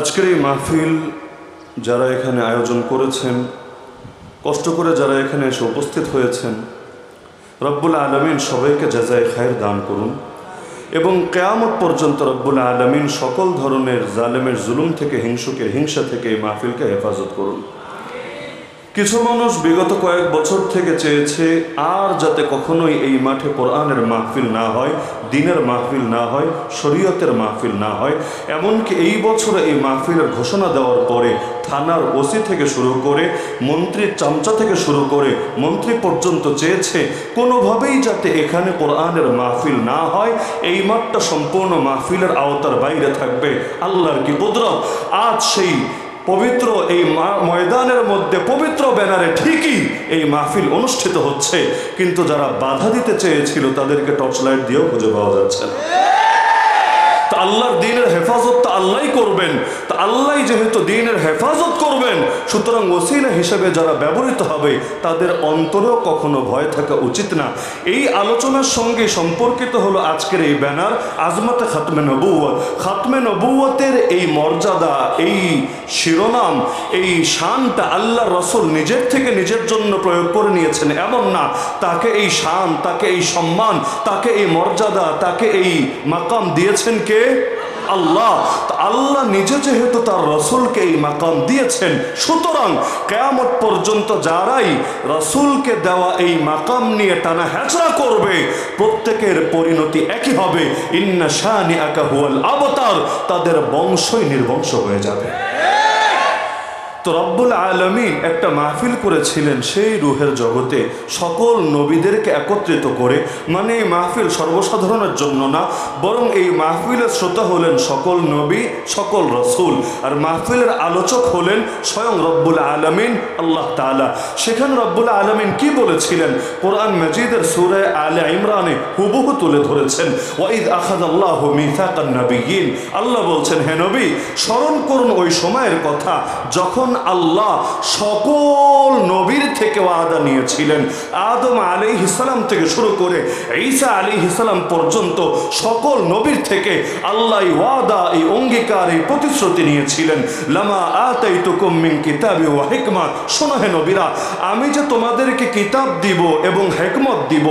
আজকের এই মাহফিল যারা এখানে আয়োজন করেছেন, কষ্ট করে যারা এখানে এসে উপস্থিত হয়েছেন, রব্বুল আলমিন সবাইকে যাজায় খায়ের দান করুন। এবং কেয়ামত পর্যন্ত রব্বুল আলমিন সকল ধরনের জালেমের জুলুম থেকে, হিংসুকের হিংসা থেকে এই মাহফিলকে হেফাজত করুন। কিছু মানুষ বিগত কয়েক বছর থেকে চেয়েছে, আর যাতে কখনোই এই মাঠে কোরআনের মাহফিল না হয় দিনের মাহফিল না হয়, শরীয়তের মাহফিল না হয়, এমনকি এই বছরে এই মাহফিলের ঘোষণা দেওয়ার পরে থানার ওসি থেকে শুরু করে, মন্ত্রীর চামচা থেকে শুরু করে মন্ত্রী পর্যন্ত চেয়েছে কোনোভাবেই যাতে এখানে কোরআনের মাহফিল না হয়, এই মাঠটা সম্পূর্ণ মাহফিলের আওতার বাইরে থাকবে। আল্লাহর কি কুদরত? আজ সেই পবিত্র এই ময়দানের মধ্যে পবিত্র ব্যানারে ঠিকই এই মাহফিল অনুষ্ঠিত হচ্ছে। কিন্তু যারা বাধা দিতে চেয়েছিল, তাদেরকে টর্চ লাইট দিয়েও খুঁজে পাওয়া যাচ্ছে না। তা আল্লাহর দিনের হেফাজত তো আল্লাহই করবেন। তা আল্লাহ যেহেতু দিনের হেফাজত করবেন, সুতরাং ওসিলা হিসেবে যারা ব্যবহৃত হবে, তাদের অন্তরেও কখনো ভয় থাকা উচিত না। এই আলোচনার সঙ্গে সম্পর্কিত হলো আজকের এই ব্যানার, আজমাতে খাতমে নবুয়ত খাতমে নবুয়তের এই মর্যাদা, এই শিরোনাম, এই শানটা আল্লাহ রসুল নিজের থেকে নিজের জন্য প্রয়োগ করে নিয়েছেন। এমন না, তাকে এই শান, তাকে এই সম্মান, তাকে এই মর্যাদা, তাকে এই মাকাম দিয়েছেন কে? আল্লাহ আল্লাহ নিজে যেহেতু তার রসুলকে এই মাকাম দিয়েছেন, সুতরাং কেয়ামত পর্যন্ত যারাই রসুলকে দেওয়া এই মাকাম নিয়ে টানা হ্যাচড়া করবে, প্রত্যেকের পরিণতি একই হবে। ইন্না শাহ আকা আবতার, তাদের বংশই নির্বংশ হয়ে যাবে। তো রব্বুল আলমিন একটা মাহফিল করেছিলেন সেই রুহের জগতে সকল নবীদেরকে একত্রিত করে। মানে এই মাহফিল সর্বসাধারণের জন্য না, বরং এই মাহফিলের শ্রোতা হলেন সকল নবী, সকল রসুল। আর মাহফিলের আলোচক হলেন স্বয়ং রব্বুল আলমিন, আল্লাহ তালা সেখানে রব্বুল আলমিন কি বলেছিলেন? কোরআন মজিদের সুরে আলে ইমরানে হুবহু তুলে ধরেছেন, ওয়াইদ আখাদ আল্লাহ মিথাকান নবীন আল্লাহ বলছেন, হে নবী, স্মরণ করুন ওই সময়ের কথা। যখন আল্লাহ সকল নবীর থেকে ওয়াদা নিয়েছিলেন। আদম আলী ইসলাম থেকে শুরু করে ঈসা আলী ইসলাম পর্যন্ত সকল নবীর থেকে আল্লাহ ওয়াদা, এই অঙ্গীকার, এই প্রতিশ্রুতি নিয়েছিলেন। লামা আতাই তুকুম মিন কিতাবি ওয়া হিকমা শোনো হে নবীরা, আমি যে তোমাদেরকে কিতাব দিব এবং হেকমত দিব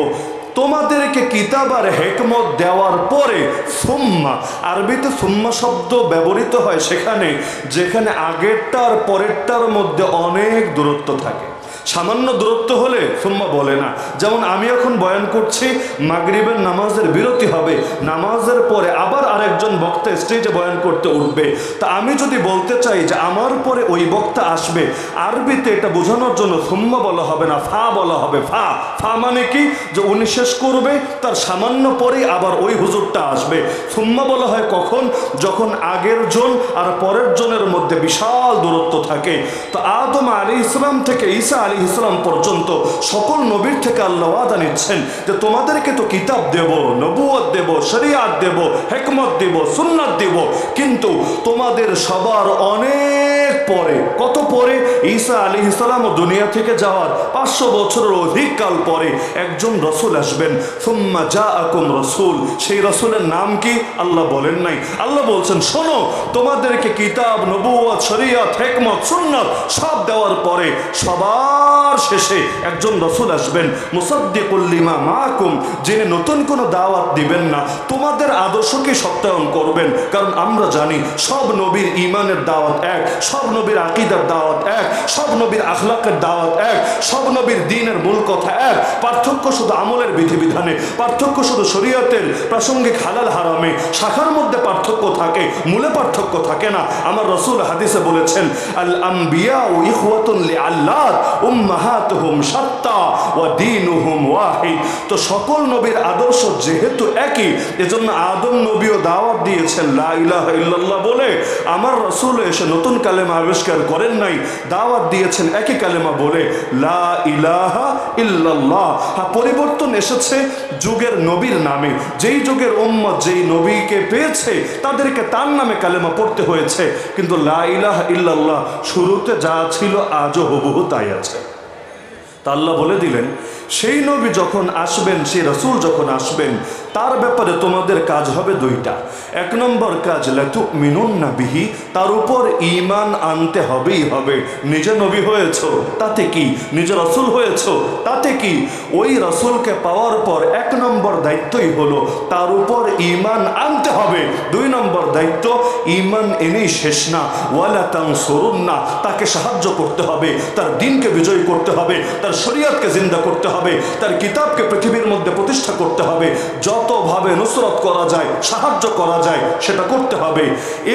তোমাদেরকে কিতাব আর হেকমত দেওয়ার পরে সুম্মা, আরবিতে সুম্মা শব্দ ব্যবহৃত হয় সেখানে, যেখানে আগেরটার পরেরটার মধ্যে অনেক দূরত্ব থাকে। সামান্য দূরত্ব হলে সুম্মা বলে না। যেমন আমি এখন বয়ান করছি, মাগরিবের নামাজের বিরতি হবে, নামাজের পরে আবার আরেকজন বক্তা স্টেজে বয়ান করতে উঠবে। তা আমি যদি বলতে চাই যে আমার পরে ওই বক্তা আসবে, আরবিতে এটা বোঝানোর জন্য সুম্মা বলা হবে না, ফা বলা হবে, ফা। ফা মানে কি? যে উনি শেষ করবে, তার সামান্য পরেই আবার ওই হুজুরটা আসবে। সুম্মা বলা হয় কখন? যখন আগের জন আর পরের জনের মধ্যে বিশাল দূরত্ব থাকে। তো আদম আলী ইসলাম থেকে ঈসা আলী ইসলাম পর্যন্ত সকল নবীর থেকে আল্লাহ ওয়াদা নিচ্ছেন যে তোমাদেরকে তো কিতাব দেব নবুয়ত দেব, শরিয়াত দেব, হেকমত দেব, সুন্নাত দেব। কিন্তু তোমাদের সবার অনেক পরে, কত পরে? ঈসা আলী ইসলাম দুনিয়া থেকে যাওয়ার পাঁচশো বছরের অধিক কাল পরে একজন রসুল আসবেন। সুম্মা যা আকুম রসুল। সেই রসুলের নাম কি? আল্লাহ বলেন নাই। আল্লাহ বলছেন, শোনো, তোমাদেরকে কিতাব নবুয়ত শরিয়ত, হেকমত, সুন্নত সব দেওয়ার পরে সবার শেষে একজন রসুল আসবেন মুসাদ্দিকুল্লিমা মাকুম যিনি নতুন কোনো দাওয়াত দিবেন না। তোমাদের আদর্শকে সত্যায়ন করবেন, কারণ আমরা জানি সব নবীর ইমানের দাওয়াত এক, সব নবীর আকিদার দাওয়াত এক, সব নবীর আখলাকের দাওয়াত এক, সব নবীর দিনের মূল কথা এক। পার্থক্য শুধু আমলের বিধিবিধানে, পার্থক্য শুধু শরীয়তের প্রাসঙ্গিক হালাল হারামে। শাখার মধ্যে পার্থক্য থাকে, মূলে পার্থক্য থাকে না। আমার রসুল হাদিসে বলেছেন আল আম্বিয়া ও ইখওয়াতুন লি আল্লাহ উম্মাহাতুহুম শাত্তা ওয়া দীনুহুম ওয়াহিদ। তো সকল নবীর আদর্শ যেহেতু একই, এজন্য আদম নবীও দাওয়াত দিয়েছেন, লা ইলাহা ইল্লাল্লাহ বলে। আমার রসুল এসে নতুন কালেমা আবিষ্কার করেন নাই, দাওয়াত দিয়েছেন একই কালেমা বলে, লা ইলাহা ইল্লাল্লাহ। হ্যাঁ পরিবর্তন এসেছে যুগের নবীর নামে। যেই যুগের উম্মত যেই নবীকে পেয়েছে, তাদেরকে তার নামে কালেমা পড়তে হয়েছে। কিন্তু লা ইলাহা ইল্লাল্লাহ, শুরুতে যা ছিল আজও হুবহু তাই আছে। তা আল্লাহ বলে দিলেন সেই নবী যখন আসবেন সেই রসুল যখন আসবেন তার ব্যাপারে তোমাদের কাজ হবে দুইটা। এক নম্বর কাজ লাতু মিনুন না বিহি, তার উপর ইমান আনতে হবেই হবে। নিজে নবী হয়েছ, তাতে কি? নিজে রসুল হয়েছ, তাতে কি? ওই রসুলকে পাওয়ার পর এক নম্বর দায়িত্বই হলো, তার উপর ইমান আনতে হবে। দুই নম্বর দায়িত্ব ইমান এনেই শেষ না। ওয়ালা তাং সরুন না তাকে সাহায্য করতে হবে, তার দিনকে বিজয়ী করতে হবে, তার শরীয়তকে জিন্দা করতে হবে, তার কিতাবকে পৃথিবীর মধ্যে প্রতিষ্ঠা করতে হবে। যতভাবে নুসরত করা যায়, সাহায্য করা যায়, সেটা করতে হবে।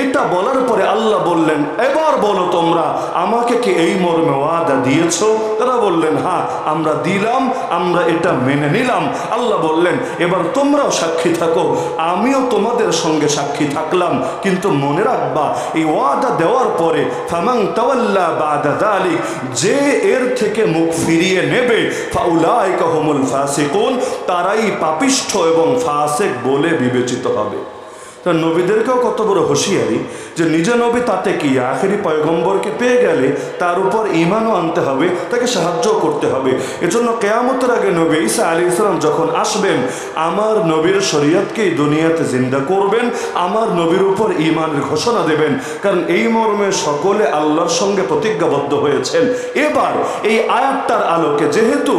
এটা বলার পরে আল্লাহ বললেন, এবার বলো তোমরা, আমাকে কি এই মর্মে ওয়াদা দিয়েছ? তারা বললেন হ্যাঁ আমরা দিলাম, আমরা এটা মেনে নিলাম। আল্লাহ বললেন, এবার তোমরাও সাক্ষী থাকো, আমিও তোমাদের সঙ্গে সাক্ষী থাকলাম। কিন্তু মনে রাখবা, এই ওয়াদা দেওয়ার পরে ফামাং তাওয়াল্লা বাদা দালিক, যে এর থেকে মুখ ফিরিয়ে নেবে, ফাউলাইকা হুমুল ফাসিকুন, তারাই পাপিষ্ঠ এবং ফাসেক বলে বিবেচিত হবে। তা নবীদেরকেও কত বড় হুঁশিয়ারি যে নিজে নবী তাতে কি? আখেরি পয়গম্বরকে পেয়ে গেলে তার উপর ইমানও আনতে হবে, তাকে সাহায্য করতে হবে। এজন্য কেয়ামতের আগে নবী ঈসা আলী ইসলাম যখন আসবেন, আমার নবীর শরীয়তকেই দুনিয়াতে জিন্দা করবেন, আমার নবীর উপর ইমানের ঘোষণা দেবেন। কারণ এই মর্মে সকলে আল্লাহর সঙ্গে প্রতিজ্ঞাবদ্ধ হয়েছেন। এবার এই আয়াতটার আলোকে যেহেতু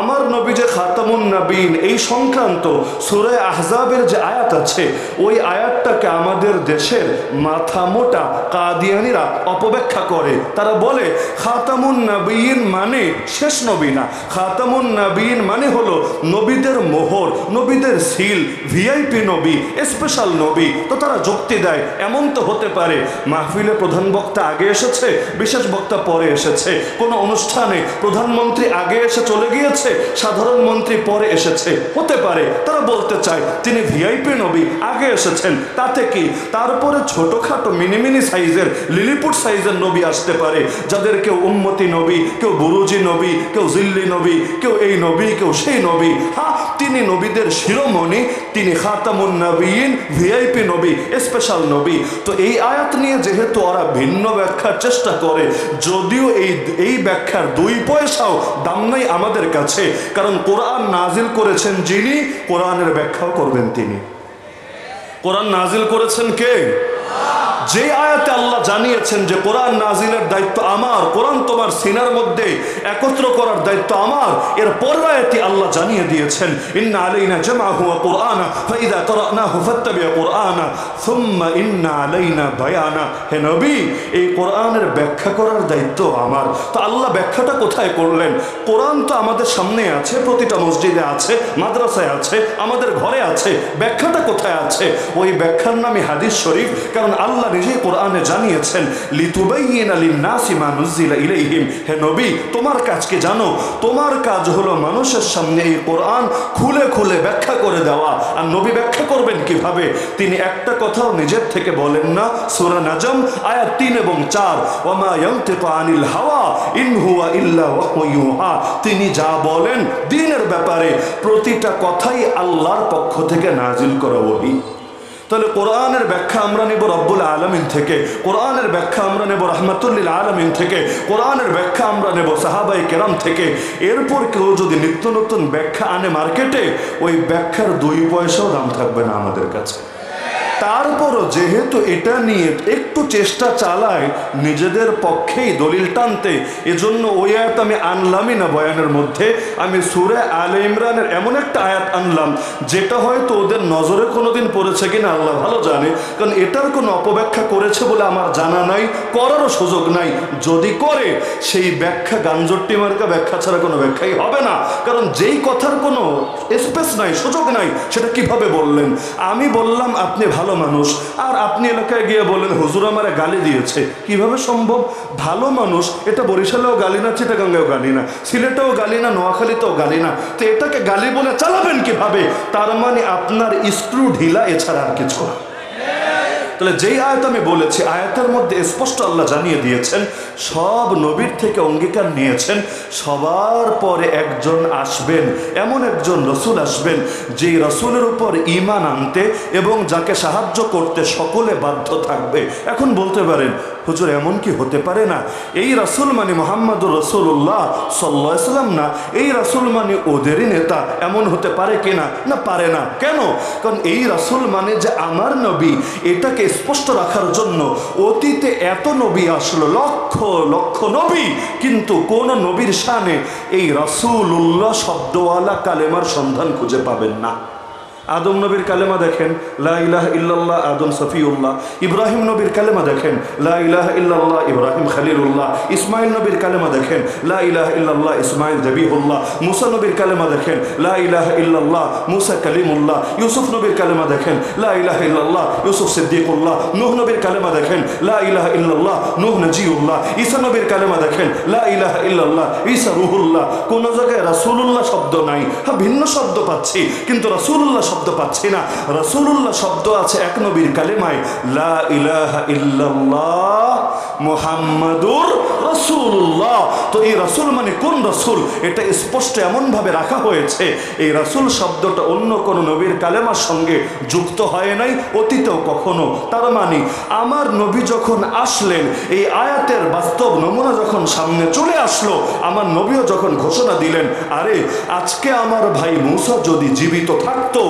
আমার নবী যে খাতামুন নবীন এই সংক্রান্ত সুরে আহজাবের যে আয়াত আছে, ওই আয়াতটাকে আমাদের দেশের মাথা মোটা কাদিয়ানিরা অপব্যাখ্যা করে। তারা বলে, খাতামুন নবীন মানে শেষ নবী না। খাতামুন নবীন মানে হলো নবীদের মোহর, নবীদের সিল, ভিআইপি নবী, স্পেশাল নবী। তো তারা যুক্তি দেয়, এমন তো হতে পারে। মাহফিলে প্রধান বক্তা আগে এসেছে, বিশেষ বক্তা পরে এসেছে। কোনো অনুষ্ঠানে প্রধানমন্ত্রী আগে এসে চলে গিয়েছে, সাধারণ মন্ত্রী পরে এসেছে। হতে পারে, তারা বলতে চায়, তিনি ভিআইপি নবী, আগে এসেছেন। তাতে কি? তারপরে ছোটখাটো মিনি মিনি সাইজের লিলিপুট সাইজের নবী আসতে পারে, যাদের কেউ উম্মতি নবী, কেউ বুরুজি নবী, কেউ জিল্লি নবী, কেউ এই নবী, কেউ সেই নবী। হ্যাঁ তিনি নবীদের শিরোমণি, তিনি খাতামুন নবীন, ভিআইপি নবী, স্পেশাল নবী। তো এই আয়াত নিয়ে যেহেতু ওরা ভিন্ন ব্যাখ্যার চেষ্টা করে, যদিও এই এই ব্যাখ্যার দুই পয়সাও দাম নাই আমাদের কাছে, কারণ কোরআন নাজিল করেছেন যিনি, কোরআনের ব্যাখ্যাও করবেন তিনি। কোরআন নাজিল করেছেন কে? যে আয়াতে আল্লাহ জানিয়েছেন যে কোরআন নাজিলের দায়িত্ব আমার, কোরআন তোমার সিনার মধ্যে একত্র করার দায়িত্ব আমার, এর পরের আয়াতে আল্লাহ জানিয়ে দিয়েছেন, ইন্না আলাইনা জামাহু ওয়া কুরআনা ফাইদা ক্বরানাহু ফাত্তাবি কুরআনা, সুম্মা ইন্না আলাইনা বায়ানা। হে নবী, এই কোরআনের ব্যাখ্যা করার দায়িত্ব আমার। তো আল্লাহ ব্যাখ্যাটা কোথায় করলেন? কোরআন তো আমাদের সামনে আছে, প্রতিটা মসজিদে আছে, মাদ্রাসায় আছে, আমাদের ঘরে আছে, ব্যাখ্যাটা কোথায় আছে? ওই ব্যাখ্যার নামে হাদিস শরীফ, কারণ আল্লাহ নিজেই কোরআনে জানিয়েছেন, লিতুবাইয়িনা লিন-নাসি মা নুজিলা ইলাইহিম। হে নবী, তোমার কাজ কি জানো, তোমার কাজ হলো মানুষের সামনে এই কোরআন খুলে খুলে ব্যাখ্যা করে দেওয়া। আর নবী ব্যাখ্যা করবেন কীভাবে? তিনি একটা কথাও নিজের থেকে বলেন না। সূরা নাজম, আয়াত তিন এবং চার ওমা ইয়ানতিকু আনিল হাওয়া, ইন হুয়া ইল্লা ওয়াহয়ু তিনি যা বলেন দিনের ব্যাপারে, প্রতিটা কথাই আল্লাহর পক্ষ থেকে নাজিল করা ওহী। তাহলে কোরআনের ব্যাখ্যা আমরা নেব রব্বুল আলমিন থেকে, কোরআনের ব্যাখ্যা আমরা নেব রহমতুল্লিল আলমিন থেকে, কোরআনের ব্যাখ্যা আমরা নেব সাহাবাই কেরাম থেকে। এরপর কেউ যদি নিত্য নতুন ব্যাখ্যা আনে মার্কেটে, ওই ব্যাখ্যার দুই পয়সাও দাম থাকবে না আমাদের কাছে। তারপরও যেহেতু এটা নিয়ে একটু চেষ্টা চালায়, নিজেদের পক্ষেই দলিল টানতে, এজন্য ওই আয়াত আমি আনলামই না বয়ানের মধ্যে। আমি সুরে আলে ইমরানের এমন একটা আয়াত আনলাম, যেটা হয়তো ওদের নজরে কোনোদিন পড়েছে কিনা আল্লাহ ভালো জানে, কারণ এটার কোনো অপব্যাখ্যা করেছে বলে আমার জানা নাই, করারও সুযোগ নাই। যদি করে, সেই ব্যাখ্যা গাঞ্জট্টি মার্কা ব্যাখ্যা ছাড়া কোনো ব্যাখ্যাই হবে না। কারণ যেই কথার কোনো স্পেস নাই, সুযোগ নাই, সেটা কীভাবে বললেন? আমি বললাম, আপনি ভালো মানুষ। আর আপনি এলাকায় গিয়ে বলেন হুজুর আমারে গালি দিয়েছে। কীভাবে সম্ভব? ভালো মানুষ, এটা বরিশালেও গালি না, চিটাগাঙ্গেও গালি না, সিলেটেও গালি না, নোয়াখালীতেও গালি না। তো এটাকে গালি বলে চালাবেন কীভাবে? তার মানে আপনার স্ক্রু ঢিলা, এছাড়া আর কিছু না। তাহলে যেই আয়াত আমি বলেছি, আয়াতের মধ্যে স্পষ্ট আল্লাহ জানিয়ে দিয়েছেন, সব নবীর থেকে অঙ্গীকার নিয়েছেন, সবার পরে একজন আসবেন, এমন একজন রসুল আসবেন, যেই রসুলের উপর ইমান আনতে এবং যাকে সাহায্য করতে সকলে বাধ্য থাকবে। এখন বলতে পারেন হুজুর, এমন কি হতে পারে না? এই রাসুল মানে মোহাম্মদুর রসুল্লাহ সাল্লাম না? এই রাসুল মানে ওদেরই নেতা, এমন হতে পারে কিনা না? না, পারে না। কেন? কারণ এই রাসুল মানে যে আমার নবী, এটাকে স্পষ্ট রাখার জন্য অতীতে এত নবী আসলো, লক্ষ লক্ষ নবী, কিন্তু কোন নবীর শানে এই রাসুল উল্লাহ শব্দওয়ালা কালেমার সন্ধান খুঁজে পাবেন না। আদম নবীর কালেমা দেখেন, লা ইলাহ ইল্লাল্লাহ আদম সফিউল্লাহ। ইব্রাহিম নবীর কালেমা দেখেন, লা ইলাহ ইল্লাল্লাহ ইব্রাহিম খালিলুল্লাহ। ইসমাইল নবীর কালেমা দেখেন, লা ইলাহ ইল্লাল্লাহ ইসমাইল জবিহুল্লাহ। মুসা নবীর কালেমা দেখেন, লা ইলাহ ইল্লাল্লাহ মুসা কালিমুল্লাহ। ইউসুফ নবীর কালেমা দেখেন, লা ইলাহ ইল্লাল্লাহ ইউসুফ সিদ্দিকুল্লাহ। নূহ নবীর কালেমা দেখেন, লা ইলাহ ইল্লাল্লাহ নূহ নজিউল্লাহ। ঈসা নবীর কালেমা দেখেন, লা ইলাহ ইল্লাল্লাহ ঈসা রুহুল্লাহ। কোন জায়গায় রাসূলুল্লাহ শব্দ নাই। হ্যাঁ ভিন্ন শব্দ পাচ্ছি, কিন্তু রাসূলুল্লাহ শব্দ পাচ্ছি না। রসুল্লাহ শব্দ আছে এক নবীর কালেমায় লা ইলাহা ইল্লাল্লাহ মুহাম্মাদুর রাসূলুল্লাহ। তো এই রাসূল মানে কোন রাসূল? এটা স্পষ্ট এমনভাবে রাখা হয়েছে, এই রাসূল শব্দটা অন্য কোন নবীর কালেমার সঙ্গে যুক্ত হয় নাই, অতীতেও কখনো। তার মানে আমার নবী যখন আসলেন, এই আয়াতের বাস্তব নমুনা যখন সামনে চলে আসলো, আমার নবীও যখন ঘোষণা দিলেন, আরে, আজকে আমার ভাই মুসা যদি জীবিত থাকতো,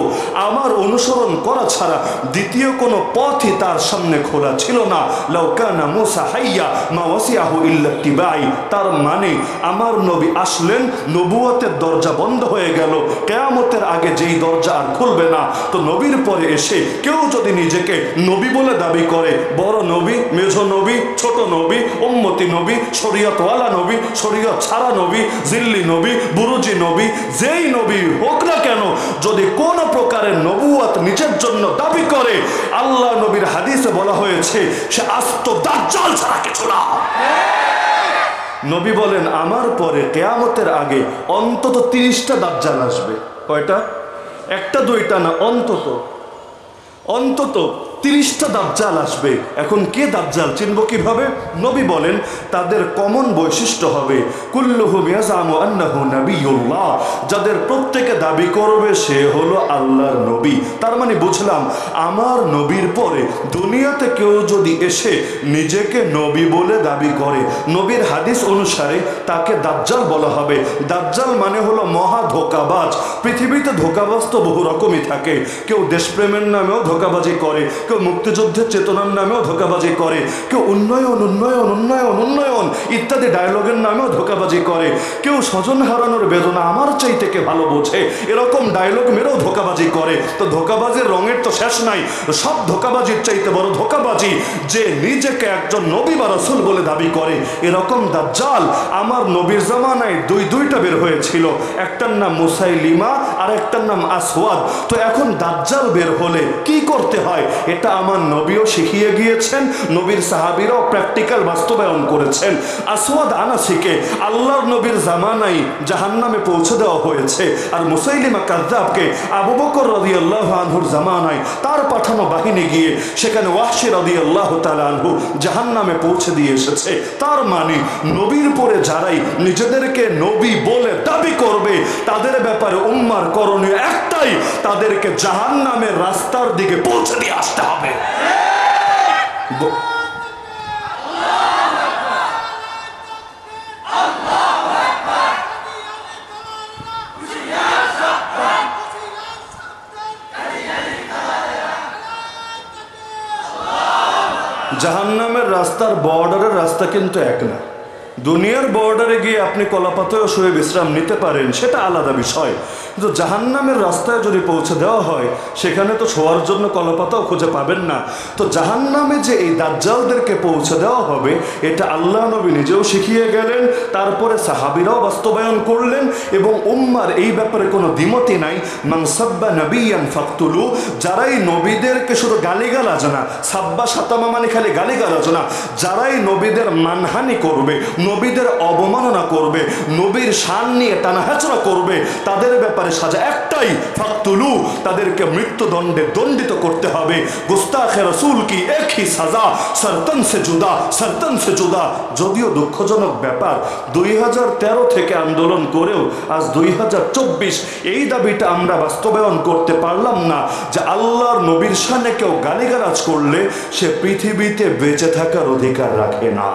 আমার অনুসরণ করা ছাড়া দ্বিতীয় কোনো পথই তার সামনে খোলা ছিল না। লাউকানা মুসা হাইয়া মা ওয়াসিয়াহু ইল্লা তিবাই তার মানে আমার নবী আসলেন, নবুয়তের দরজা বন্ধ হয়ে গেল। কেয়ামতের আগে যেই দরজা আর খুলবে না, তো নবীর পরে এসে কেউ যদি নিজেকে নবী বলে দাবি করে, বড় নবী, মেঝ নবী, ছোট নবী, উম্মতি নবী, শরীয়তওয়ালা নবী, শরীয়ত ছাড়া নবী, জিল্লি নবী, বুরুজি নবী, যেই নবী হোক না কেন, যদি কোন প্রকারের নবুয়াত নিজের জন্য দাবি করে, আল্লাহ নবীর হাদিসে বলা হয়েছে, সে আস্ত দাজ্জাল ছাড়া কিছু না। নবী বলেন, আমার পরে কেয়ামতের আগে অন্তত তিরিশটা দাজ্জাল আসবে। কয়টা? একটা, দুইটা না, অন্তত? অন্তত তিরিশটা দাজ্জাল আসবে। এখন কে দাজ্জাল চিনব কীভাবে? নবী বলেন, তাদের কমন বৈশিষ্ট্য হবে, কুল্লুহু মিয়াজামু আন্নাহু যাদের প্রত্যেকে দাবি করবে, সে হলো আল্লাহর নবী। তার মানে বুঝলাম, আমার নবীর পরে দুনিয়াতে কেউ যদি এসে নিজেকে নবী বলে দাবি করে, নবীর হাদিস অনুসারে তাকে দাজ্জাল বলা হবে। দাজ্জাল মানে হলো মহা ধোকাবাজ। পৃথিবীতে ধোকাবাজ তো বহু রকমই থাকে। কেউ দেশপ্রেমের নামেও ধোকাবাজি করে কেউ মুক্তিযুদ্ধের চেতনার নামেও ধোকাবাজি করে, কেউ উন্নয়ন উন্নয়ন উন্নয়ন উন্নয়ন ইত্যাদি ডায়লগের নামেও ধোকাবাজি করে, কেউ স্বজন হারানোর বেদনা আমার চাইতে কে ভালো বোঝে? এরকম ডায়লগ মেরেও ধোকাবাজি করে। তো ধোকাবাজির রঙের তো শেষ নাই সব ধোকাবাজির চাইতে বড় ধোকাবাজি যে নিজেকে একজন নবী বা রসুল বলে দাবি করে। এরকম দাজ্জাল আমার নবীর জামানায় দুই, দুইটা বের হয়েছিল। একটার নাম মুসাইলিমা আর একটার নাম আসওয়াদ। তো এখন দাজ্জাল বের হলে কি করতে হয়? এটা আমার নবীও শিখিয়ে গিয়েছেন, নবীর সাহাবিরাও প্র্যাকটিক্যাল বাস্তবায়ন করেছেন। আসওয়াদ আনাসিকে আল্লাহর নবীর জামানাই জাহান্নামে পৌঁছে দেওয়া হয়েছে আর মুসাইলিমা কাদ্দাবকে আবু বকর রদি আল্লাহ আনহুর জামানায় তার পাঠানো বাহিনী গিয়ে সেখানে ওয়াহশি রদি আল্লাহ আনহু জাহান্নামে পৌঁছে দিয়ে এসেছে। তার মানে নবীর পরে যারাই নিজেদেরকে নবী বলে দাবি করবে, তাদের ব্যাপারে উম্মার করণীয় একটাই, তাদেরকে জাহান্নামের রাস্তার দিকে পৌঁছে দিয়ে আসতে হবে। জাহান্নামের রাস্তার বর্ডারের রাস্তা কিন্তু এক না। দুনিয়ার বর্ডারে গিয়ে আপনি কলাপাতেও শুয়ে বিশ্রাম নিতে পারেন, সেটা আলাদা বিষয়। কিন্তু জাহান্নামের রাস্তায় যদি পৌঁছে দেওয়া হয়, সেখানে তো শোয়ার জন্য কলাপাতাও খুঁজে পাবেন না। তো জাহান্নামে যে এই দাজ্জালদেরকে পৌঁছে দেওয়া হবে, এটা আল্লাহ নবী নিজেও শিখিয়ে গেলেন, তারপরে সাহাবিরাও বাস্তবায়ন করলেন, এবং উম্মার এই ব্যাপারে কোনো দ্বিমতি নাই। মানসাব্বা নবিয়ান ফাকতুলু, যারাই নবীদেরকে শুধু গালিগালাজ না, সাব্বা সাতামা মানে খালি গালিগালাজ না, যারাই নবীদের মানহানি করবে নবীদের অবমাননা করবে, নবীর শান নিয়ে টানাহেচড়া করবে, তাদের ব্যাপারে সাজা একটাই, ফাকতুলু, তাদেরকে মৃত্যুদণ্ডে দণ্ডিত করতে হবে। গুস্তাখে রসুল কি একই সাজা? সরতন সে জুদা, সরতন সে জুদা। যদিও দুঃখজনক ব্যাপার, দুই হাজার তেরো থেকে আন্দোলন করেও আজ দুই হাজার চব্বিশ এই দাবিটা আমরা বাস্তবায়ন করতে পারলাম না যে আল্লাহর নবীর সামনে কেউ গালিগালাজ করলে সে পৃথিবীতে বেঁচে থাকার অধিকার রাখে না।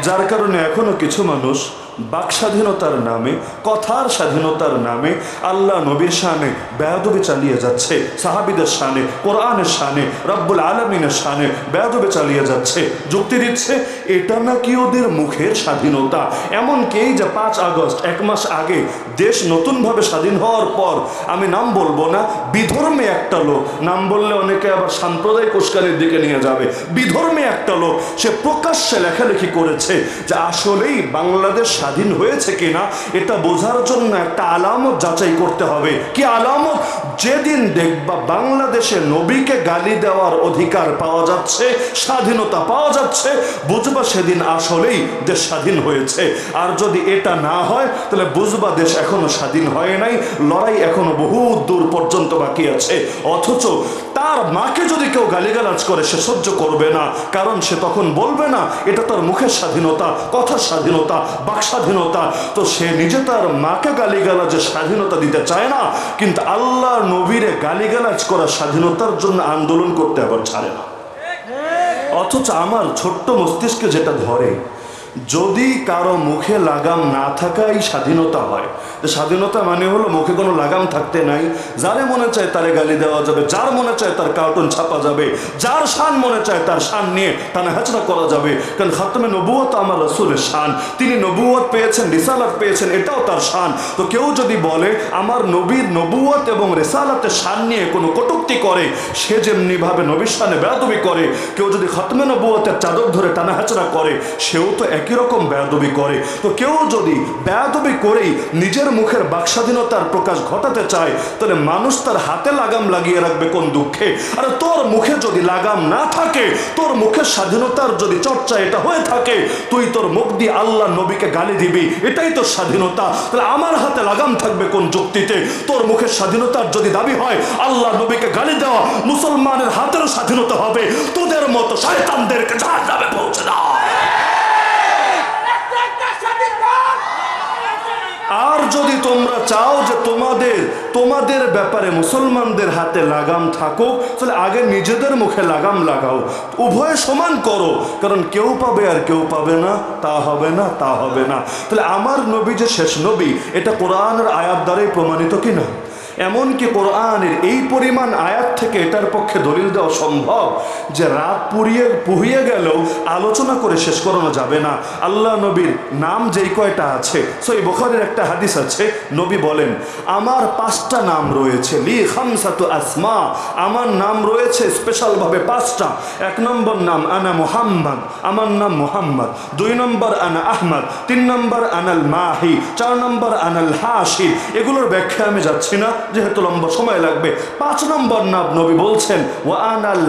যার কারণে এখনও কিছু মানুষ বাক স্বাধীনতার নামে, কথার স্বাধীনতার নামে আল্লাহ নবীর শানে বেয়াদবি চালিয়ে যাচ্ছে, সাহাবিদের শানে, কোরআনের শানে, রব্বুল আলমিনের শানে বেয়াদবি চালিয়ে যাচ্ছে, যুক্তি দিচ্ছে, এটা নাকি ওদের মুখের স্বাধীনতা? এমনকি এই যে পাঁচ আগস্ট, এক মাস আগে দেশ নতুনভাবে স্বাধীন হওয়ার পর, আমি নাম বলব না, বিধর্মে একটা লোক, নাম বললে অনেকে আবার সাম্প্রদায়িক উস্কানির দিকে নিয়ে যাবে, বিধর্মে একটা লোক, সে প্রকাশ্যে লেখালেখি করেছে যে আসলেই বাংলাদেশ স্বাধীন হয়েছে কিনা, এটা বোঝার জন্য একটা আলামত যাচাই করতে হবে। কি আলামত? যেদিন দেখবা বাংলাদেশে নবীকে গালি দেওয়ার অধিকার পাওয়া যাচ্ছে, স্বাধীনতা পাওয়া যাচ্ছে, বুঝবা সেদিন আসলেই দেশ স্বাধীন হয়েছে। আর যদি এটা না হয়, তাহলে বুঝবা দেশ এখনও স্বাধীন হয় নাই, লড়াই এখনও বহু দূর পর্যন্ত বাকি আছে। অথচ তার মাকে যদি কেউ গালিগালাজ করে, সে সহ্য করবে না, কারণ সে তখন বলবে না, এটা তার মুখের স্বাধীনতা, কথার স্বাধীনতা বাক স্বাধীনতা, তো সে নিজে তার মাকে গালিগালাজের স্বাধীনতা দিতে চায় না, কিন্তু আল্লাহ নবীরে গালিগালাজ করা স্বাধীনতার জন্য আন্দোলন করতে আবার ছাড়ে না। অথচ আমার ছোট্ট মস্তিষ্কে যেটা ধরে যদি কারও মুখে লাগাম না থাকাই স্বাধীনতা হয়। স্বাধীনতা মানে হলো মুখে কোনো লাগাম থাকতে নাই। যারে মনে চায় তারে গালি দেওয়া যাবে, যার মনে চায় তার কার্টুন ছাপা যাবে, যার শান মনে চায় তার শান নিয়ে টানা হাচড়া করা যাবে। কারণ খাতমে নবুয়ত আমার রসুলের শান। তিনি নবুয়ত পেয়েছেন, রিসালাত পেয়েছেন, এটাও তার শান। তো কেউ যদি বলে, আমার নবীর নবুয়ত এবং রেসালাতের শান নিয়ে কোনো কটুক্তি করে, সে যেমনিভাবে নবীর শানে বেয়াদবি করে, কেউ যদি খতমে নবুয়তের চাদর ধরে টানা হাচড়া করে, সেও তো একই রকম বেয়াদবি করে? তো কেউ যদি বেয়াদবি করেই নিজের মুখের বাকস্বাধীনতার প্রকাশ ঘটাতে চায়, তাহলে মানুষ তার হাতে লাগাম লাগিয়ে রাখবে কোন দুঃখে? আর তোর মুখে যদি লাগাম না থাকে, তোর মুখের স্বাধীনতার যদি চর্চা এটা হয়ে থাকে, তুই তোর মুখ দিয়ে আল্লাহ নবীকে গালি দিবি, এটাই তোর স্বাধীনতা। তাহলে আমার হাতে লাগাম থাকবে কোন যুক্তিতে? তোর মুখের স্বাধীনতার যদি দাবি হয়, আল্লাহ নবীকে গালি দেওয়া মুসলমানের হাতেরও স্বাধীনতা হবে, তোদের মতো শয়তানদেরকে জাহান্নামে পৌঁছে দাও। আর যদি তোমরা চাও যে তোমাদের তোমাদের ব্যাপারে মুসলমানদের হাতে লাগাম থাকুক, তাহলে আগে নিজেদের মুখে লাগাম লাগাও। উভয় সমান করো, কারণ কেউ পাবে আর কেউ পাবে না, তা হবে না, তা হবে না। তাহলে আমার নবী যে শেষ নবী, এটা কোরআনের আয়াত দ্বারাই প্রমাণিত কিনা? এমনকি কোরআনের এই পরিমাণ আয়াত থেকে এটার পক্ষে দলিল দেওয়া সম্ভব যে রাত পুড়িয়ে পুহিয়ে গেলেও আলোচনা করে শেষ করানো যাবে না। আল্লাহ নবীর নাম যেই কয়টা আছে, সই বখারের একটা হাদিস আছে, নবী বলেন, আমার পাঁচটা নাম রয়েছে, লি খামসাতু আসমা, আমার নাম রয়েছে স্পেশালভাবে পাঁচটা। এক নম্বর নাম আনা মোহাম্মদ, আমার নাম মোহাম্মদ। দুই নম্বর আনা আহমদ, তিন নম্বর আনাল মাহি, চার নম্বর আনাল হাসি এগুলোর ব্যাখ্যা আমি যাচ্ছি না যেহেতু লম্বা সময় লাগবে, পাঁচ নম্বর নাম নবী বলছেন ও আনাল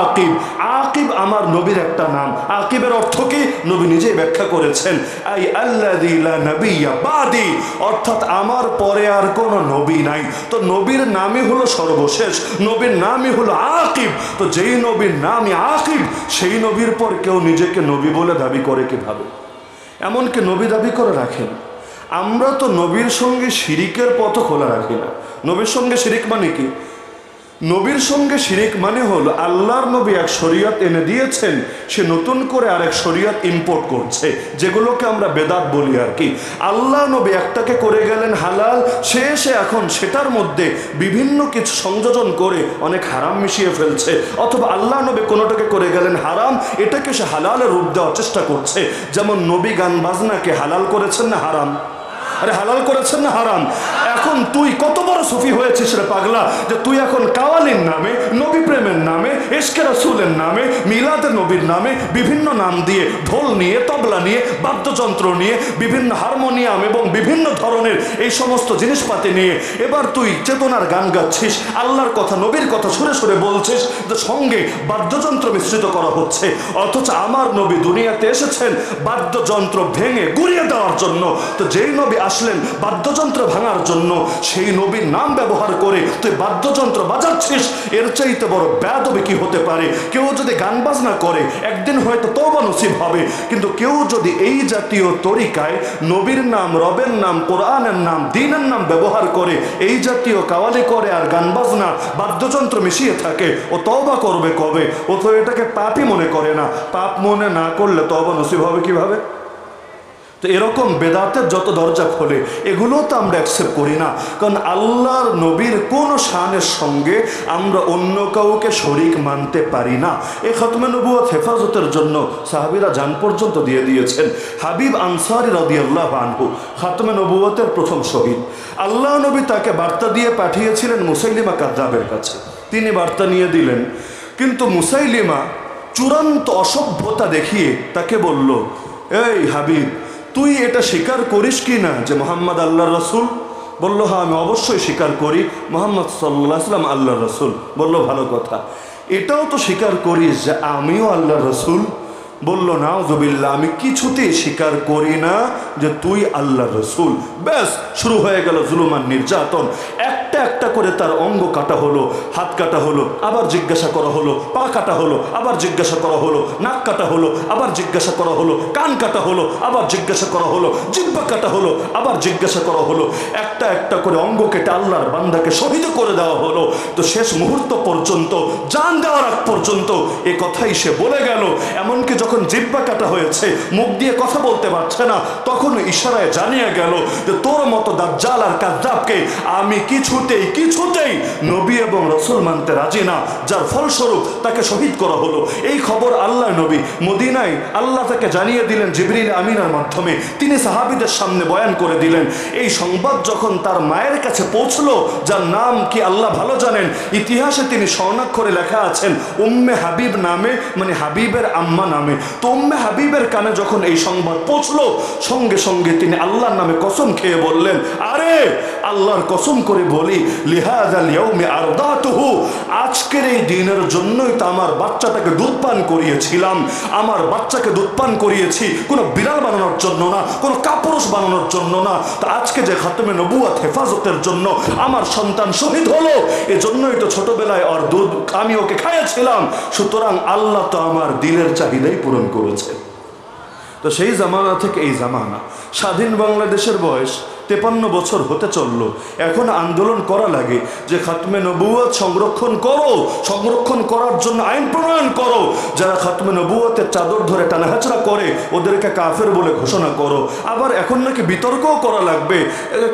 আকিব আকিব আমার নবীর একটা নাম। আকিবের অর্থ কি? নবী নিজেই ব্যাখ্যা করেছেন, আই আল্লাহ নবিয়া বাদি। অর্থাৎ আমার পরে আর কোনো নবী নাই। তো নবীর নামই হলো সর্বশেষ, নবীর নামই হলো আকিব। তো যেই নবীর নামই আকিব, সেই নবীর পর কেউ নিজেকে নবী বলে দাবি করে কীভাবে? এমনকি নবী দাবি করে রাখেন। আমরা তো নবীর সঙ্গে শিরিকের পথ খোলা রাখি না। নবীর সঙ্গে শিরিক মানে কি? নবীর সঙ্গে শিরিক মানে হলো আল্লাহর নবী এক শরীয়ত এনে দিয়েছেন, সে নতুন করে আরেক শরীয়ত ইম্পোর্ট করছে, যেগুলোকে আমরা বেদাত বলি আর কি। আল্লাহ নবী একটাকে করে গেলেন হালাল, সে এসে এখন সেটার মধ্যে বিভিন্ন কিছু সংযোজন করে অনেক হারাম মিশিয়ে ফেলছে। অথবা আল্লাহ নবী কোনোটাকে করে গেলেন হারাম, এটাকে সে হালালের রূপ দেওয়ার চেষ্টা করছে। যেমন নবী গান বাজনাকে হালাল করেছেন না হারাম? আরে হালাল করেছেন না হারাম। এখন তুই কত বড় সফি হয়েছিস রে পাগলা, যে তুই এখন কাওয়ালির নামে, নবী প্রেমের নামে এসকে রসুলের নামে, মিলাদ নবীর নামে বিভিন্ন নাম দিয়ে ঢোল নিয়ে, তবলা নিয়ে, বাদ্যযন্ত্র নিয়ে, বিভিন্ন হারমোনিয়াম এবং বিভিন্ন ধরনের এই সমস্ত জিনিসপাতি নিয়ে এবার তুই চেতনার গান গাচ্ছিস, আল্লাহর কথা, নবীর কথা সুরে সুরে বলছিস, যে সঙ্গে বাদ্যযন্ত্র মিশ্রিত করা হচ্ছে। অথচ আমার নবী দুনিয়াতে এসেছেন বাদ্যযন্ত্র ভেঙে গুড়িয়ে দেওয়ার জন্য। তো যেই নবী আসলেন বাদ্যযন্ত্র ভাঙার জন্য। সেই নবীর নাম ব্যবহার করে তুই বাদ্যযন্ত্র বাজাচ্ছিস, এর চাইতে বড় ব্যাদবি কি হতে পারে? কেউ যদি গান বাজনা করে, একদিন হয়তো তবা নসিব হবে। কিন্তু কেউ যদি এই জাতীয় তরিকায় নবীর নাম, রবের নাম, কোরআনের নাম, দিনের নাম ব্যবহার করে, এই জাতীয় কাওয়ালি করে আর গান বাজনা, বাদ্যযন্ত্র মিশিয়ে থাকে, ও তবা করবে কবে? ও তো এটাকে পাপই মনে করে না। পাপ মনে না করলে তবা নসিব হবে কীভাবে? তো এরকম বেদাতের যত দরজা খোলে এগুলো তো আমরা অ্যাকসেপ্ট করি না। কারণ আল্লাহর নবীর কোন শানের সঙ্গে আমরা অন্য কাউকে শরিক মানতে পারি না। এই খতমে নবুয়ত হেফাজতের জন্য সাহাবিরা যান পর্যন্ত দিয়ে দিয়েছেন। হাবিব আনসারি রদি আল্লাহ আনহু, খাতমে নবুয়তের প্রথম শহীদ। আল্লাহ নবী তাকে বার্তা দিয়ে পাঠিয়েছিলেন মুসাইলিমা কাদ্দাবের কাছে। তিনি বার্তা নিয়ে দিলেন, কিন্তু মুসাইলিমা চূড়ান্ত অসভ্যতা দেখিয়ে তাকে বলল, এই হাবিব তুই এটা স্বীকার করিস কি না? যে মোহাম্মদ আল্লাহর রসুল? বলল হ্যাঁ আমি অবশ্যই স্বীকার করি। মোহাম্মদ সাল্লাহ সাল্লাম আল্লাহ রসুল। বলল, ভালো কথা। এটাও তো স্বীকার করিস যে আমিও আল্লাহর রসুল। বলল না জবিল্লা আমি কিছুতেই স্বীকার করি না যে তুই আল্লাহ রসুল। ব্যাস, শুরু হয়ে গেল জুলুমান নির্যাতন। একটা একটা করে তার অঙ্গ কাটা হলো, হাত কাটা হলো, আবার জিজ্ঞাসা করা হলো, পা কাটা হলো, আবার জিজ্ঞাসা করা হলো, নাক কাটা হলো, আবার জিজ্ঞাসা করা হলো, কান কাটা হলো, আবার জিজ্ঞাসা করা হলো জিব্বা কাটা হলো, আবার জিজ্ঞাসা করা হলো। একটা একটা করে অঙ্গ কেটে আল্লাহর বান্দাকে শহীদ করে দেওয়া হলো। তো শেষ মুহূর্ত পর্যন্ত, জান দেওয়ার আগ পর্যন্ত এ কথাই সে বলে গেল। এমনকি যখন জিব্বা কাটা হয়েছে, মুখ দিয়ে কথা বলতে পারছে না, তখন ইশারায় জানিয়ে গেল যে তোর মতো দাজ্জাল আর কাদ্দাবকে আমি কিছুতেই কিছুতেই নবী এবং রসুল মানতে রাজি না, যার ফলস্বরূপ তাকে শহীদ করা হলো। এই খবর আল্লাহ নবী মদিনায় আল্লাহ তাকে জানিয়ে দিলেন জিবরিল আমিনার মাধ্যমে। তিনি সাহাবিদের সামনে বয়ান করে দিলেন, এই সংবাদ যখন তার মায়ের কাছে পৌঁছলো, যার নাম কি আল্লাহ ভালো জানেন, ইতিহাসে তিনি স্বর্ণাক্ষরে লেখা আছেন, উম্মে হাবিব নামে মানে হাবিবের আম্মা নামে। তো উম্মে হাবিবের কানে যখন এই সংবাদ পৌঁছলো, সঙ্গে সঙ্গে তিনি আল্লাহর নামে কসম খেয়ে বললেন, আরে, আল্লাহর কসম করে বলি লিহাজ আল ইয়ৌমে আরদাতুহু, আজকের এই দিনের জন্যই তো আমার বাচ্চাটাকে দুধ পান করিয়েছিলাম। আমার বাচ্চাকে দুধ পান করিয়েছি, কোনো বিড়াল বানানোর জন্য না, কোনো কাপুরুষ বানানোর জন্য না। তা আজকে যে খাতমে নবুয়াত, হেফাজতের জন্য আমার সন্তান শহীদ হলো, এজন্যই তো ছোটবেলায় ওর দুধ আমি ওকে খাইয়েছিলাম। সুতরাং আল্লাহ তো আমার দিলের চাহিদাই পূরণ করেছে। তো সেই জামানা থেকে এই জামানা স্বাধীন বাংলাদেশের বয়স তেপান্ন বছর হতে চলল। এখন আন্দোলন করা লাগে যে খাতমে নবুয়াত সংরক্ষণ করো, সংরক্ষণ করার জন্য আইন প্রণয়ন করো। যারা খাতমে নবুয়াতের চাদর ধরে টানাহাচড়া করে, ওদেরকে কাফের বলে ঘোষণা করো। আবার এখন নাকি বিতর্কও করা লাগবে।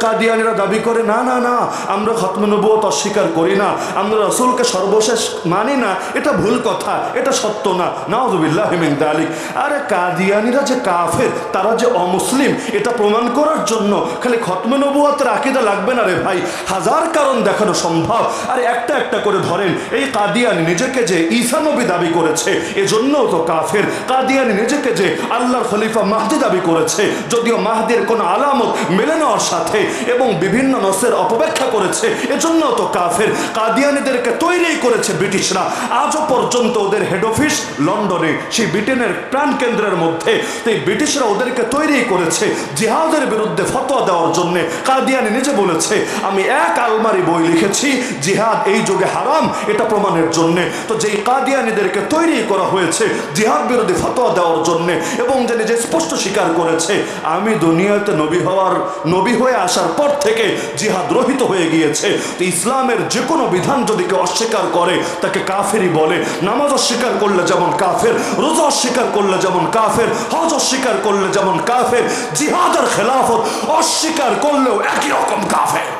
কাদিয়ানিরা দাবি করে, না না না, আমরা খাতমে নবুয়াত অস্বীকার করি না। আমরা রসুলকে সর্বশেষ মানি না। এটা ভুল কথা, এটা সত্য না। নাউজুবিল্লাহ মিন দালিক। আরে কাদিয়ানিরা যে কাফের, তারা যে অমুসলিম, এটা প্রমাণ করার জন্য খালি খতমে নবুয়াতের আকিদা লাগবে না রে ভাই। হাজার কারণ দেখানো সম্ভব। আর একটা একটা করে ধরেন, এই কাদিয়ানি নিজেকে যে ঈসা নবী দাবি করেছে, এজন্যও তো কাফের। কাদিয়ানি নিজেকে যে আল্লাহর খলিফা মাহদি দাবি করেছে, যদিও মাহদির কোনো আলামত মেলে নেওয়ার সাথে এবং বিভিন্ন নসের অপব্যাখ্যা করেছে, এজন্যও তো কাফের। কাদিয়ানিদেরকে তৈরি করেছে ব্রিটিশরা। আজও পর্যন্ত ওদের হেড অফিস লন্ডনে, সেই ব্রিটেনের প্রাণ কেন্দ্রের মধ্যে। তো এই ব্রিটিশরা ওদেরকে তৈরি করেছে। জিহাদের বিরুদ্ধে ফতোয়া দেওয়ার জন্য কাদিয়ানি নিজে বলেছে, আমি এক আলমারি বই লিখেছি, জিহাদ এই যুগে হারাম, এটা প্রমাণের জন্য। তো যেই কাদিয়ানিদেরকে তৈরি করা হয়েছে জিহাদ বিরোধী ফতোয়া দেওয়ার জন্য এবং যে নিজে স্পষ্ট স্বীকার করেছে, আমি দুনিয়াতে নবী হওয়ার, নবী হয়ে আসার পর থেকে জিহাদ রহিত হয়ে গিয়েছে। তো ইসলামের যে কোনো বিধান যদি কেউ অস্বীকার করে, তাকে কাফেরই বলে। নামাজ অস্বীকার করলে যেমন কাফের, রোজা অস্বীকার করলে যেমন কাফের, হজ অস্বীকার করলে যেমন কাফের, জিহাদের খেলাফত অস্বীকার করলেও একই রকম কাফের।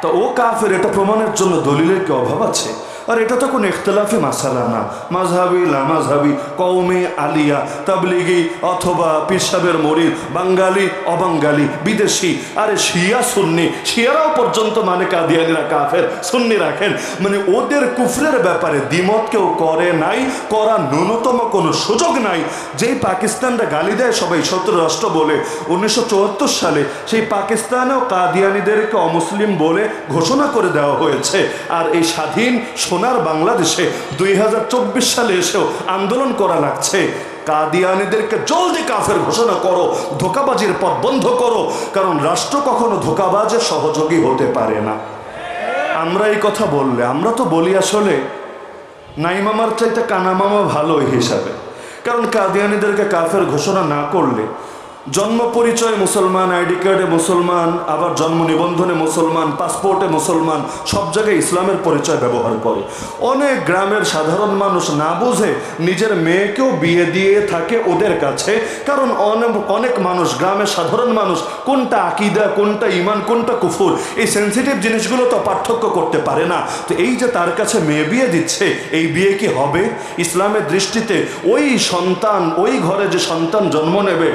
তা ও কাফের এটা প্রমাণের জন্য দলিলের কি অভাব আছে? আর এটা তো কোনো ইখতলাফি মাসালা না। মাঝহাবি, লামাঝহাবি কৌমে আলিয়া, তাবলিগি অথবা পিসাবের মরিদ, বাঙালি অবাঙ্গালি বিদেশি, আরে শিয়া, সুন্নি, শিয়ারাও পর্যন্ত মানে কাদিয়ানিরা কাফের, সুন্নি রাখেন। মানে ওদের কুফরের ব্যাপারে দ্বিমত কেউ করে নাই, করা ন্যূনতম কোনো সুযোগ নাই। যেই পাকিস্তানরা গালি দেয়, সবাই সতেরো রাষ্ট্র বলে। উনিশশো চুয়াত্তর সালে সেই পাকিস্তানেও কাদিয়ানিদেরকে অমুসলিম বলে ঘোষণা করে দেওয়া হয়েছে। আর এই স্বাধীন সোনার বাংলাদেশে দুই সালে এসেও আন্দোলন করা লাগছে। কাদিয়ানিদেরকে জলদি কাফের ঘোষণা করো, ধোকাবাজির পথ বন্ধ করো, কারণ রাষ্ট্র কখনো ধোকাবাজের সহযোগী হতে পারে না। আমরা এই কথা বললে, আমরা তো বলি আসলে নাই মামার চাইতে কানা মামা ভালো হিসাবে। কারণ কাদিয়ানিদেরকে কাফের ঘোষণা না করলে জন্ম পরিচয় মুসলমান আইডি কার্ডে মুসলমান, আবার জন্ম নিবন্ধনে মুসলমান, পাসপোর্টে মুসলমান, সব জায়গায় ইসলামের পরিচয় ব্যবহার করে। অনেক গ্রামের সাধারণ মানুষ না বুঝে নিজের মেয়েকেও বিয়ে দিয়ে থাকে ওদের কাছে, কারণ অনেক অনেক মানুষ, গ্রামের সাধারণ মানুষ, কোনটা আকিদা, কোনটা ইমান, কোনটা কুফুর, এই সেন্সিটিভ জিনিসগুলো তো পার্থক্য করতে পারে না। তো এই যে তার কাছে মেয়ে বিয়ে দিচ্ছে, এই বিয়ে কি হবে? ইসলামের দৃষ্টিতে ওই সন্তান, ওই ঘরে যে সন্তান জন্ম নেবে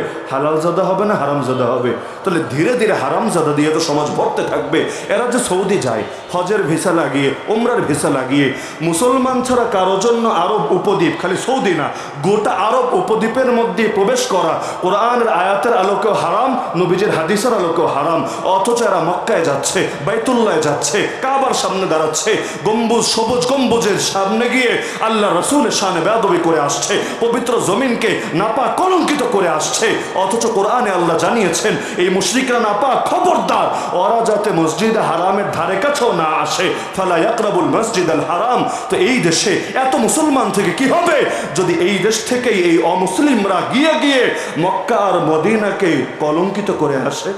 হালালজাদা হবে না হারামজাদা হবে? তাহলে ধীরে ধীরে হারামজাদা দিয়ে তো সমাজ ভরতে থাকবে। এরা যে সৌদি যায়, হজের ভিসা লাগিয়ে ওমরার ভিসা লাগিয়ে, মুসলমান ছাড়া কারও জন্য আরব উপদ্বীপ, খালি সৌদি না, গোটা আরব উপদ্বীপের মধ্যে প্রবেশ করা কোরআনের আয়াতের আলোকেও হারাম, নবীজের হাদিসের আলোকেও হারাম। অথচ এরা মক্কায় যাচ্ছে, বাইতুল্লায় যাচ্ছে, কাবার সামনে দাঁড়াচ্ছে, গম্বুজ, সবুজ গম্বুজের সামনে গিয়ে আল্লাহ রসুলের সামনে বেদবি করে আসছে, পবিত্র জমিনকে নাপা কলঙ্কিত করে আসছে, অথচ কোরআনে আল্লাহ জানিয়েছেন, এই মুশরিকরা নাপা খবরদার। ওরা যাতে হারামের ধারে কাছেও না আসে, ফালা ইয়াকরাবুল মসজিদ আল হারাম। তো এই দেশে এত মুসলমান থেকে কি হবে? যদি এই দেশ থেকেই এই অমুসলিমরা গিয়ে গিয়ে মক্কা আর মদিনাকে কলঙ্কিত করে আসে?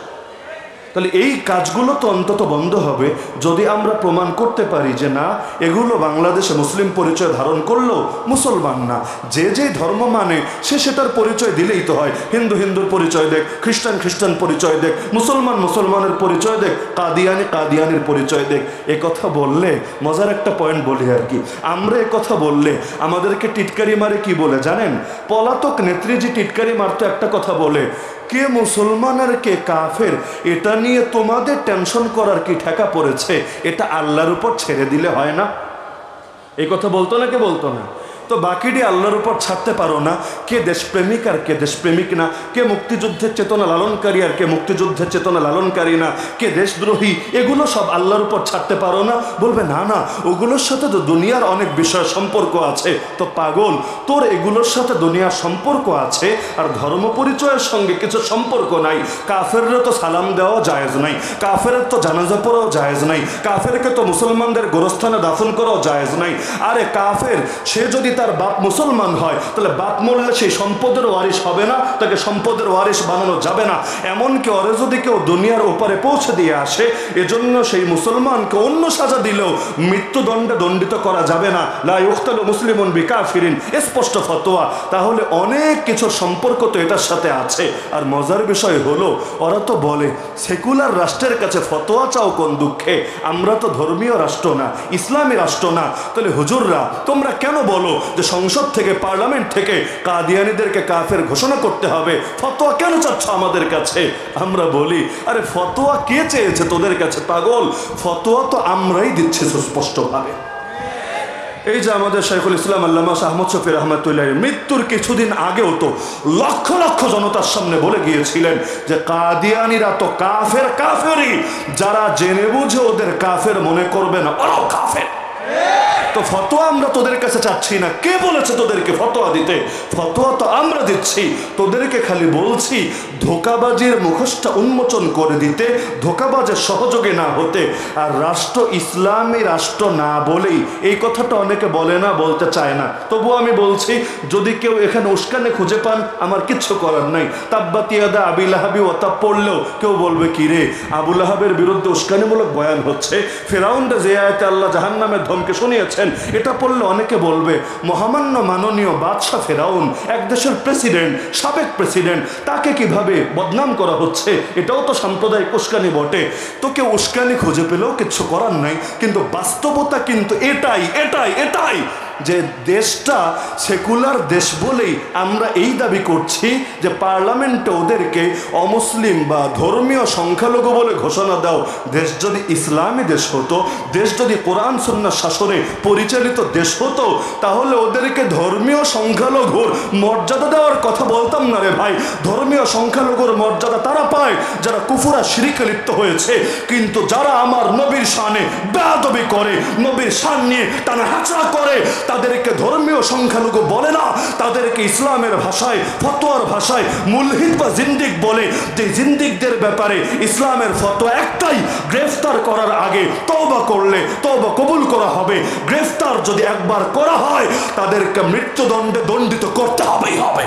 তাহলে এই কাজগুলো তো অন্তত বন্ধ হবে। যদি আমরা প্রমাণ করতে পারি যে না, এগুলো বাংলাদেশে মুসলিম পরিচয় ধারণ করলেও মুসলমান না। যে যে ধর্ম মানে সে সেটার পরিচয় দিলেই তো হয়। হিন্দু হিন্দুর পরিচয় দেখ, খ্রিস্টান খ্রিস্টান পরিচয় দেখ, মুসলমান মুসলমানের পরিচয় দেখ, কাদিয়ানি কাদিয়ানির পরিচয় দেখ। এ কথা বললে মজার একটা পয়েন্ট বলি আর কি। আমরা এ কথা বললে আমাদেরকে টিটকারি মারে কি বলে জানেন? পলাতক নেত্রী যে টিটকারি মারতো একটা কথা বলে কে মুসলমান আর কে কাফের? এটা নিয়ে তোমাদের টেনশন করার কি ঠেকা পড়েছে? এটা আল্লাহর উপর ছেড়ে দিলে হয় না। এই কথা বলতো না কে বলতো না? তো বাকিটি আল্লাহর উপর ছাড়তে পারো না। কে দেশপ্রেমিক আর কে দেশপ্রেমিক না? কে মুক্তিযুদ্ধের চেতনা লালনকারী আর কে মুক্তিযুদ্ধের চেতনা লালনকারী না? কে দেশদ্রোহী? এগুলো সব আল্লাহর উপর ছাড়তে পারো না। বলবে, না না, ওগুলোর সাথে তো দুনিয়ার অনেক বিষয় সম্পর্ক আছে। তো পাগল, তোর এগুলোর সাথে দুনিয়ার সম্পর্ক আছে আর ধর্ম পরিচয়ের সঙ্গে কিছু সম্পর্ক নাই। কাফেররা তো সালাম দেওয়া জায়েজ নাই। কাফেরের তো জানাজা পড়াও জায়েজ নাই। কাফেরকে তো মুসলমানদের গোরস্থানে দাফন করাও জায়েজ নাই। আরে কাফের, সে যদি তার বাপ মুসলমান হয়, তাহলে বাপ মরলে সেই সম্পদের ওয়ারিশ হবে না, তাকে সম্পদের ওয়ারিশ বানানো যাবে না। এমনকি ওরে যদি কেউ দুনিয়ার ওপারে পৌঁছে দিয়ে আসে, এজন্য সেই মুসলমানকে অন্য সাজা দিলেও মৃত্যুদণ্ডে দণ্ডিত করা যাবে না। লাই উখতাল মুসলিমন বিকা ফিরিন স্পষ্ট ফতোয়া। তাহলে অনেক কিছুর সম্পর্ক তো এটার সাথে আছে। আর মজার বিষয় হলো, ওরা তো বলে, সেকুলার রাষ্ট্রের কাছে ফতোয়া চাও কোন দুঃখে? আমরা তো ধর্মীয় রাষ্ট্র না, ইসলামী রাষ্ট্র না। তাহলে হুজুররা, তোমরা কেন বলো? যে সংসদ থেকে, পার্লামেন্ট থেকে কাদিয়ানিদেরকে কাফের ঘোষণা করতে হবে। ফতোয়া কেন চাচ্ছ আমাদের কাছে? আমরা বলি, আরে ফতোয়া কে চেয়েছে তোদের কাছে, পাগল? ফতোয়া তো আমরাই দিচ্ছি সুস্পষ্টভাবে। এই যে আমাদের শেখুল ইসলাম আল্লামা আহমদ শফির রহমতুল্লাহ মৃত্যুর কিছুদিন আগেও তো লক্ষ লক্ষ জনতার সামনে বলে গিয়েছিলেন যে কাদিয়ানিরা তো কাফের কাফেরই। যারা জেনে বুঝে ওদের কাফের মনে করবে না, ওরাও কাফের। তো ফতোয়া আমরা তোদের কাছে চাচ্ছি না। কে বলেছে তোদেরকে ফতোয়া দিতে? ফতোয়া তো আমরা দিচ্ছি। তোদেরকে খালি বলছি, ধোকাবাজির মুখোশটা উন্মোচন করে দিতে, ধোকাবাজের সহযোগী না হতে। আর রাষ্ট্র ইসলামী রাষ্ট্র না বলেই এই কথাটা অনেকে বলে না, বলতে চায় না। তবুও আমি বলছি, যদি কেউ এখানে উস্কানে খুঁজে পান, আমার কিচ্ছু করার নাই। তাব্বাতিয়াদা আবিল আহাবি ওতাব পড়লেও কেউ বলবে, কি রে আবুল আহাবের বিরুদ্ধে উস্কানিমূলক বয়ান হচ্ছে? ফেরাউন্ডে যে আয়তে আল্লাহ জাহান্নামের ধমকে শুনিয়েছেন দিয়েছেন এটা পড়লে অনেকে বলবে, মহামান্য মাননীয় বাদশাহ ফেরাউন এক দেশের প্রেসিডেন্ট, সাবেক প্রেসিডেন্ট, তাকে কীভাবে বদনাম করা হচ্ছে? এটাও তো সাম্প্রদায়িক উস্কানি বটে। তো কেউ উস্কানি খুঁজে পেলেও কিছু করার নাই, কিন্তু বাস্তবতা কিন্তু এটাই এটাই এটাই। যে দেশটা সেকুলার দেশ বলেই আমরা এই দাবি করছি যে পার্লামেন্টে ওদেরকে অমুসলিম বা ধর্মীয় সংখ্যালঘু বলে ঘোষণা দাও। দেশ যদি ইসলামী দেশ হতো, দেশ যদি কোরআন সন্ন্যাস শাসনে পরিচালিত দেশ হতো, তাহলে ওদেরকে ধর্মীয় সংখ্যালঘুর মর্যাদা দেওয়ার কথা বলতাম না রে ভাই। ধর্মীয় সংখ্যালঘুর মর্যাদা তারা পায়, যারা কুফুরা, শিরিকে লিপ্ত হয়েছে। কিন্তু যারা আমার নবীর শানে বেয়াদবি করে, নবীর শান নিয়ে টানা হাঁচড়া করে তাদেরকে ধর্মীয় সংখ্যালঘু বলে না, তাদেরকে ইসলামের ভাষায়, ফতোয়ার ভাষায় মুলহিদ বা জিন্দিক বলে। যে জিন্দিকদের ব্যাপারে ইসলামের ফতোয়া একটাই, গ্রেফতার করার আগে তওবা করলে তওবা কবুল করা হবে। গ্রেফতার যদি একবার করা হয়, তাদেরকে মৃত্যুদণ্ডে দণ্ডিত করতে হবেই হবে।